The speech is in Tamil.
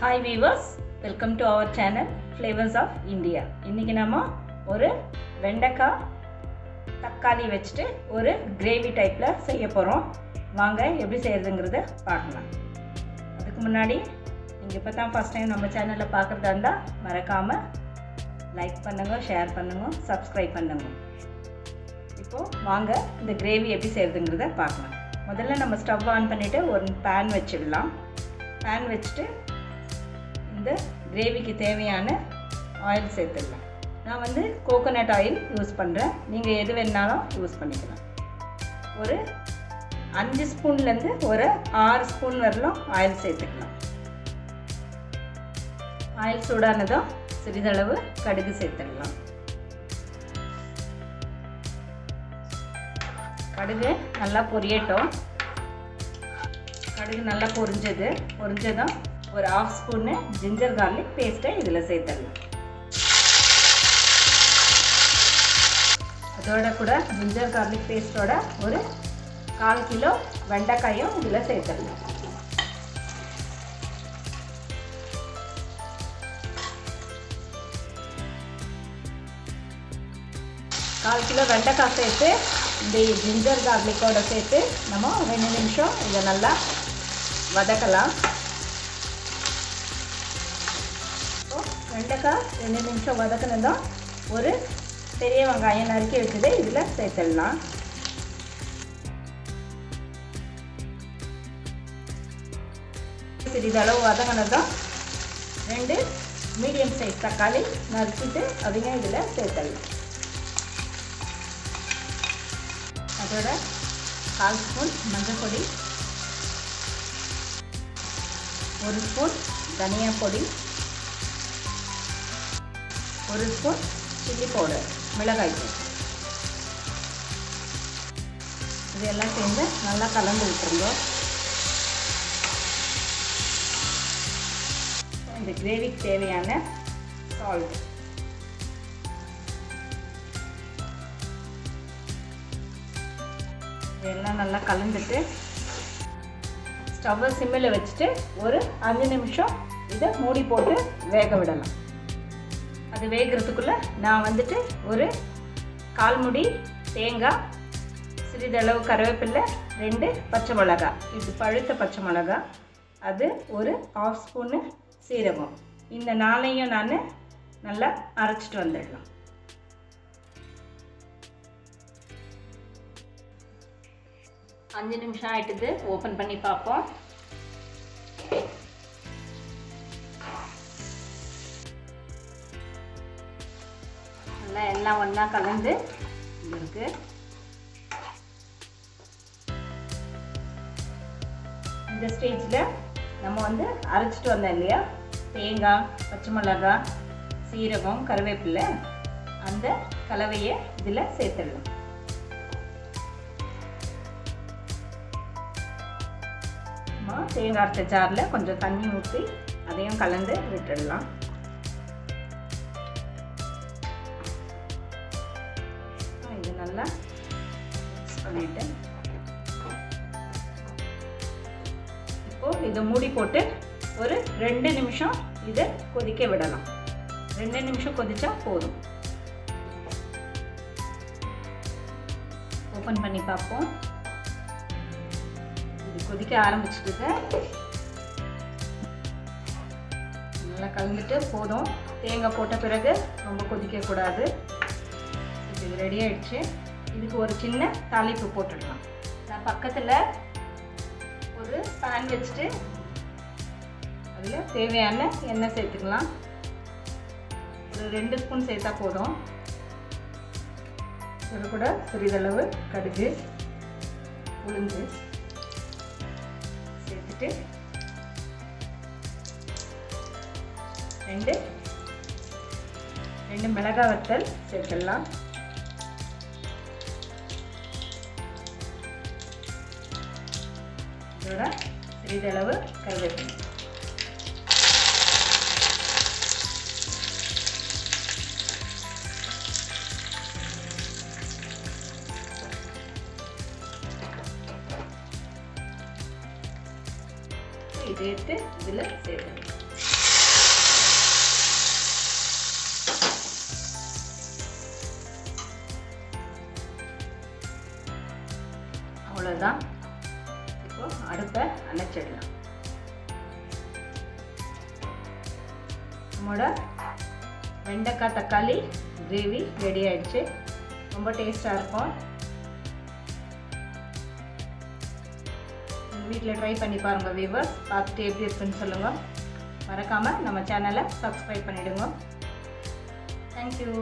Hi viewers welcome to our channel flavours of India இன்றைக்கி நம்ம ஒரு வெண்டைக்காய் தக்காளி வச்சுட்டு ஒரு கிரேவி டைப்பில் செய்ய போகிறோம் வாங்க எப்படி செய்கிறதுங்கிறத பார்க்கலாம். அதுக்கு முன்னாடி நீங்கள் இப்போ தான் ஃபஸ்ட் டைம் நம்ம சேனலில் பார்க்குறதா இருந்தால் மறக்காமல் லைக் பண்ணுங்க ஷேர் பண்ணுங்க சப்ஸ்கிரைப் பண்ணுங்க. இப்போது வாங்க இந்த கிரேவி எப்படி செய்கிறதுங்கிறத பார்க்கலாம். முதல்ல நம்ம ஸ்டவ் ஆன் பண்ணிவிட்டு ஒரு பேன் வச்சிடலாம். பேன் வச்சுட்டு இந்த கிரேவிக்கு தேவையான ஆயில் சேர்த்துடலாம். நான் வந்து கோகோனட் ஆயில் யூஸ் பண்ணுறேன் நீங்கள் எது வேணாலும் யூஸ் பண்ணிக்கலாம். ஒரு அஞ்சு ஸ்பூன்லேருந்து ஒரு ஆறு ஸ்பூன் வரலும் ஆயில் சேர்த்துக்கலாம். ஆயில் சூடானதும் சிறிதளவு கடுகு சேர்த்துடலாம். கடுகு நல்லா பொரியட்டும். கடுகு நல்லா பொரிஞ்சது. பொரிஞ்சதும் ஒரு ஆஃப் ஸ்பூன்னு ஜிஞ்சர் கார்லிக் பேஸ்ட்டை இதில் சேர்த்துடலாம் அதோட கூட ஜிஞ்சர் கார்லிக் பேஸ்ட்டோட ஒரு கால் கிலோ வெண்டைக்காயும் இதில் சேர்த்துடலாம் கால் கிலோ வெண்டைக்காய் சேர்த்து இந்த ஜிஞ்சர் கார்லிக்கோட சேர்த்து நம்ம ரெண்டு நிமிஷம் இதை நல்லா வதக்கலாம் வெண்டைக்காய் ரெண்டு நிமிஷம் வதக்கினதும் ஒரு பெரிய வெங்காயம் நறுக்கி வச்சதை இதில் சேர்த்துடலாம். சிறிதளவு வதங்கினதும் ரெண்டு மீடியம் சைஸ் தக்காளி நறுக்கிட்டு அதையும் இதில் சேர்த்துடலாம். அதோட கால் ஸ்பூன் மஞ்சள் பொடி ஒரு ஸ்பூன் தனியா பொடி ஒரு ஸ்பூன் சில்லி பவுடர் மிளகாய் தூள். இதெல்லாம் சேர்ந்து நல்லா கலந்து விட்டுருந்தோம். இந்த கிரேவிக்கு தேவையான சால்ட் இதெல்லாம் நல்லா கலந்துட்டு ஸ்டவ்வை சிம்மில் வச்சுட்டு ஒரு அஞ்சு நிமிஷம் இதை மூடி போட்டு வேக விடலாம். அது வேகிறதுக்குள்ளே நான் வந்துட்டு ஒரு கால்முடி தேங்காய் சிறிதளவு கருவேப்பில்லை ரெண்டு பச்சை மிளகா. இது பழுத்த பச்சை மிளகா. அது ஒரு ஆஃப் ஸ்பூனு சீரகம். இந்த நாளையும் நான் நல்லா அரைச்சிட்டு வந்துடலாம். அஞ்சு நிமிஷம் ஆகிட்டுது ஓப்பன் பண்ணி பார்ப்போம். எல்லாம் ஒன்றா கலந்து இருக்கு இந்த ஸ்டேஜில் நம்ம வந்து அரைச்சிட்டு வந்தோம் இல்லையா? தேங்காய் பச்சை மிளகாய் சீரகம் கருவேப்பிலை. அந்த கலவையை இதில் சேர்த்துடலாம். நம்ம தேங்காய் அரைச்ச ஜாரில் கொஞ்சம் தண்ணி ஊற்றி அதையும் கலந்து விட்டுடலாம். நல்லா மிக்ஸ் பண்ணிட்டு இப்போது இதை மூடி போட்டு ஒரு ரெண்டு நிமிஷம் இதை கொதிக்க விடலாம் ரெண்டு நிமிஷம் கொதிச்சா போதும் ஓப்பன் பண்ணி பார்ப்போம் இது கொதிக்க ஆரம்பிச்சிட்டு நல்லா கலந்துட்டு போதும் தேங்காய் போட்ட பிறகு ரொம்ப கொதிக்கக்கூடாது இது ரெடி ஆயிடுச்சு. இதுக்கு ஒரு சின்ன தாளிப்பு போட்டுடலாம். நான் பக்கத்தில் ஒரு பேன் வச்சுட்டு அதில் தேவையான எண்ணெய் சேர்த்துக்கலாம். ஒரு ரெண்டு ஸ்பூன் சேர்த்தா போதும். இது கூட சிறிதளவு கடுகு உளுந்து சேர்த்துட்டு ரெண்டு ரெண்டு மிளகாய் வத்தல் சேர்த்துடலாம். இதோட சிறிதளவு கருவேப்பிலை. இதை எடுத்து இதில் சேர்க்கணும். அவ்வளோதான் இப்போ அடுப்பை அணைச்சிடலாம். நம்மளோட வெண்டைக்காய் தக்காளி கிரேவி ரெடி ஆயிடுச்சு. ரொம்ப டேஸ்ட்டாக இருக்கும். வீட்டில் ட்ரை பண்ணி பாருங்கள் வீவர்ஸ் பார்த்துட்டு எப்படி இருக்குன்னு சொல்லுங்கள் மறக்காமல் நம்ம சேனலை சப்ஸ்கிரைப் பண்ணிவிடுங்க தேங்க்யூ